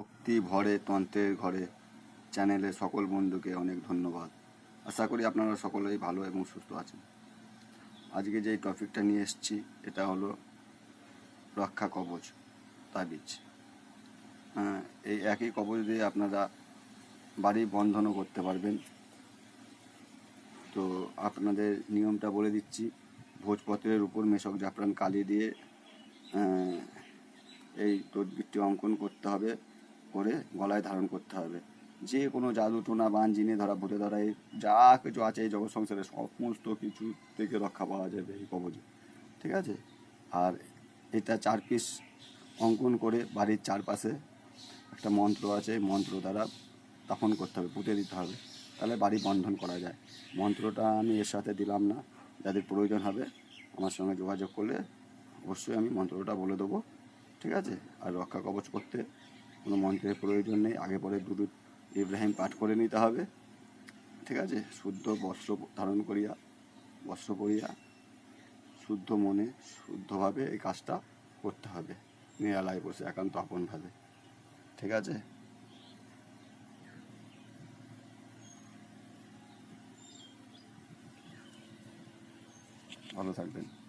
ভক্তি ভরে তন্ত্রের ঘরে চ্যানেলে সকল বন্ধুকে অনেক ধন্যবাদ। আশা করি আপনারা সকলেই ভালো এবং সুস্থ আছেন। আজকে যে টপিকটা নিয়ে এসেছি, এটা হলো রক্ষা কবচ তাবিজ। এই একই কবচ দিয়ে আপনারা বাড়ি বন্ধনও করতে পারবেন। তো আপনাদের নিয়মটা বলে দিচ্ছি, ভোজপত্রের উপর মেশক জাফরান কালি দিয়ে এই তদবিরটি অঙ্কন করতে হবে। করে গলায় ধারণ করতে হবে। যে কোনো জাদু, টোনা, বান, জিনে, ধরা ভূতে ধরা, এই যা কিছু আছে এই জগৎ সংসারে সমস্ত কিছু থেকে রক্ষা পাওয়া যাবে এই কবজে। ঠিক আছে? আর এটা চার পিস অঙ্কন করে বাড়ির চারপাশে একটা মন্ত্র আছে মন্ত্র দ্বারা তখন করতে হবে, পুঁতে দিতে হবে। তাহলে বাড়ি বন্ধন করা যায়। মন্ত্রটা আমি এর সাথে দিলাম না, যাদের প্রয়োজন হবে আমার সঙ্গে যোগাযোগ করলে অবশ্যই আমি মন্ত্রটা বলে দেবো। ঠিক আছে? আর রক্ষা কবচ করতে কোনো মন্ত্রের প্রয়োজন নেই। আগে পরে দুটো ইব্রাহিম পাঠ করে নিতে হবে। ঠিক আছে? শুদ্ধ বস্ত্র ধারণ করিয়া, বস্ত্র পরিয়া, শুদ্ধ মনে, শুদ্ধভাবে এই কাজটা করতে হবে। নিরালায় বসে, একান্ত আপনভাবে। ঠিক আছে? ভালো থাকবেন।